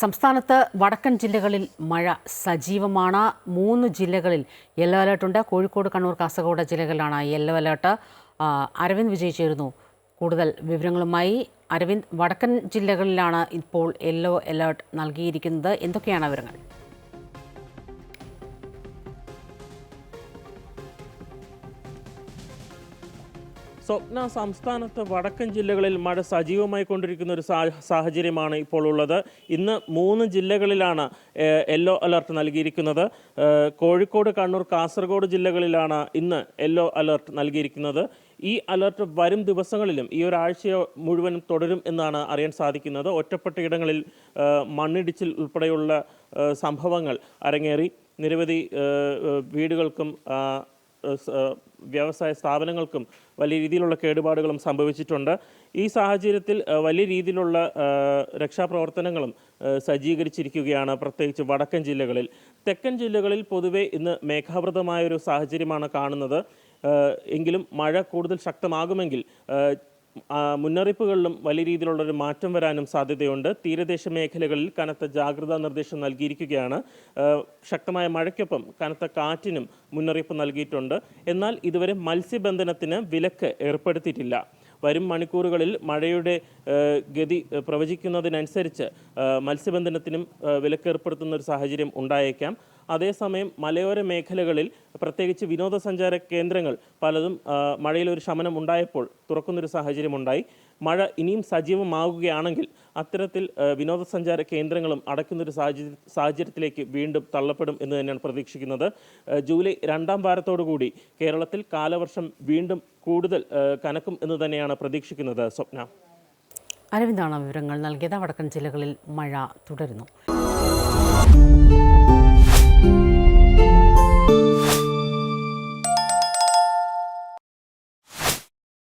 സംസ്ഥാനത്ത് വടക്കൻ ജില്ലകളിൽ മഴ സജീവമാണ്. മൂന്ന് ജില്ലകളിൽ യെല്ലോ അലേർട്ടുണ്ട് കോഴിക്കോട് കണ്ണൂർ കാസർഗോഡ് ജില്ലകളിലാണ് യെല്ലോ അലേർട്ട് അരവിന്ദ് വിജയ് ചേരുന്നു. കൂടുതൽ വിവരങ്ങളുമായി അരവിന്ദ് വടക്കൻ ജില്ലകളിലാണ് ഇപ്പോൾ യെല്ലോ അലേർട്ട് നൽകിയിരിക്കുന്നത്. എന്തൊക്കെയാണ് വിവരങ്ങൾ? സ്വപ്ന സംസ്ഥാനത്ത് വടക്കൻ ജില്ലകളിൽ മഴ സജീവമായി കൊണ്ടിരിക്കുന്ന ഒരു സാഹചര്യമാണ് ഇപ്പോൾ ഉള്ളത്. ഇന്ന് മൂന്ന് ജില്ലകളിലാണ് യെല്ലോ അലർട്ട് നൽകിയിരിക്കുന്നത്. കോഴിക്കോട് കണ്ണൂർ കാസർഗോഡ് ജില്ലകളിലാണ് ഇന്ന് യെല്ലോ അലർട്ട് നൽകിയിരിക്കുന്നത്. ഈ അലർട്ട് വരും ദിവസങ്ങളിലും ഈ ഒരാഴ്ച മുഴുവനും തുടരും എന്നാണ് അറിയാൻ സാധിക്കുന്നത്. ഒറ്റപ്പെട്ട ഇടങ്ങളിൽ മണ്ണിടിച്ചിൽ ഉൾപ്പെടെയുള്ള സംഭവങ്ങൾ അരങ്ങേറി. നിരവധി വീടുകൾക്കും വ്യവസായ സ്ഥാപനങ്ങൾക്കും വലിയ രീതിയിലുള്ള കേടുപാടുകളും സംഭവിച്ചിട്ടുണ്ട്. ഈ സാഹചര്യത്തിൽ വലിയ രീതിയിലുള്ള രക്ഷാപ്രവർത്തനങ്ങളും സജ്ജീകരിച്ചിരിക്കുകയാണ് പ്രത്യേകിച്ച് വടക്കൻ ജില്ലകളിൽ. തെക്കൻ ജില്ലകളിൽ പൊതുവെ ഇന്ന് മേഘാവൃതമായ ഒരു സാഹചര്യമാണ് കാണുന്നത്. എങ്കിലും മഴ കൂടുതൽ ശക്തമാകുമെങ്കിൽ മുന്നറിയിപ്പുകളിലും വലിയ രീതിയിലുള്ളൊരു മാറ്റം വരാനും സാധ്യതയുണ്ട്. തീരദേശ മേഖലകളിൽ കനത്ത ജാഗ്രതാ നിർദ്ദേശം നൽകിയിരിക്കുകയാണ്. ശക്തമായ മഴയ്ക്കൊപ്പം കനത്ത കാറ്റിനും മുന്നറിയിപ്പ് നൽകിയിട്ടുണ്ട്. എന്നാൽ ഇതുവരെ മത്സ്യബന്ധനത്തിന് വിലക്ക് ഏർപ്പെടുത്തിയിട്ടില്ല. വരും മണിക്കൂറുകളിൽ മഴയുടെ ഗതി പ്രവചിക്കുന്നതിനനുസരിച്ച് മത്സ്യബന്ധനത്തിനും വിലക്കേർപ്പെടുത്തുന്ന ഒരു സാഹചര്യം ഉണ്ടായേക്കാം. അതേസമയം മലയോര മേഖലകളിൽ പ്രത്യേകിച്ച് വിനോദസഞ്ചാര കേന്ദ്രങ്ങൾ പലതും മഴയിൽ ഒരു ശമനം ഉണ്ടായപ്പോൾ തുറക്കുന്നൊരു സാഹചര്യം ഉണ്ടായി മഴ ഇനിയും സജീവമാവുകയാണെങ്കിൽ അത്തരത്തിൽ വിനോദസഞ്ചാര കേന്ദ്രങ്ങളും അടയ്ക്കുന്നൊരു സാഹചര്യ സാഹചര്യത്തിലേക്ക് വീണ്ടും തള്ളപ്പെടും എന്ന് തന്നെയാണ് പ്രതീക്ഷിക്കുന്നത്. ജൂലൈ രണ്ടാം വാരത്തോടുകൂടി കേരളത്തിൽ കാലവർഷം വീണ്ടും കൂടുതൽ കനക്കും എന്ന് തന്നെയാണ് പ്രതീക്ഷിക്കുന്നത് സ്വപ്ന. അരവിന്ദാണ് വിവരങ്ങൾ നൽകിയത്. വടക്കൻ ജില്ലകളിൽ മഴ തുടരുന്നു.